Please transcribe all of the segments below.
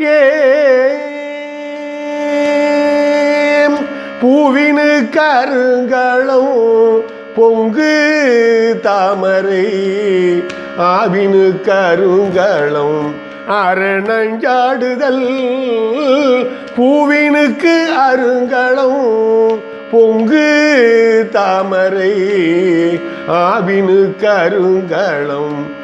ஏ ஏ பூவினு கருங்களம் பொங்கு தாமரை ஆவினு கருங்களும் அரணஞ்சாடுதல். பூவினுக்கு அருங்களும் பொங்கு தாமரை ஆவினு கருங்களும்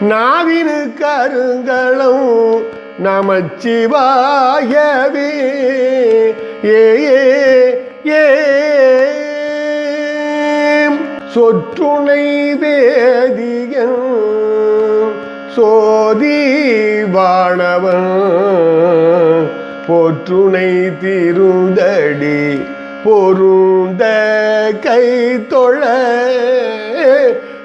நாவினு கருங்களும் நமச்சிவாயவே. ஏ ஏ ஏ. சொற்றுணை வேதியன் சோதி வாணவன் போற்றுணை திருந்தடி பொருந்த கை தொழ.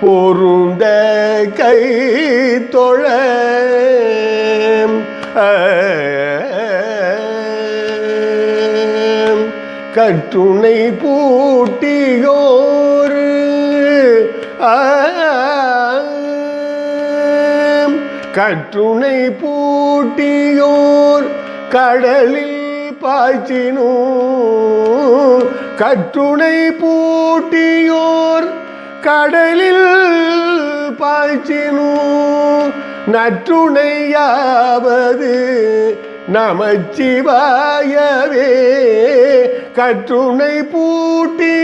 பொருந்த கை தொழ கற்றுணை பூட்டியோரு ஆம். கற்றுணை பூட்டியோர் கடலில் பாய்ச்சினோ கட்டுணை பூட்டியோர் கடலில் பாய்ச்சினோ. நற்றுணையாவது நமச்சிவாயவே. கற்றுணை பூட்டி